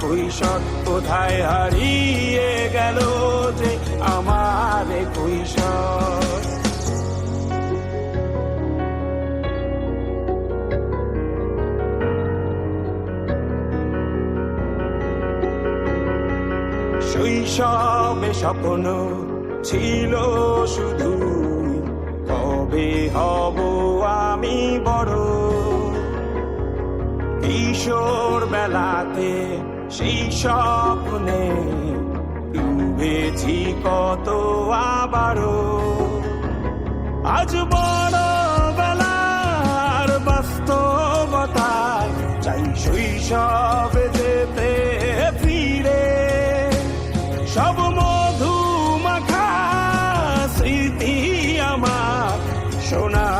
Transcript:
কৈশোর কোথায় হারিয়ে গেল যে আমারে কৈশোর শৈশবে স্বপ্ন ছিল শুধু, কবে হব আমি বড়? কিশোর বেলাতে সেই স্বপ্নে ডুবেছি কত আবারও। আজ বড় বেলার বাস্তবতায় চাই শৈশবে যেতে ফিরে। সব মধু মাখা স্মৃতি আমার সোনার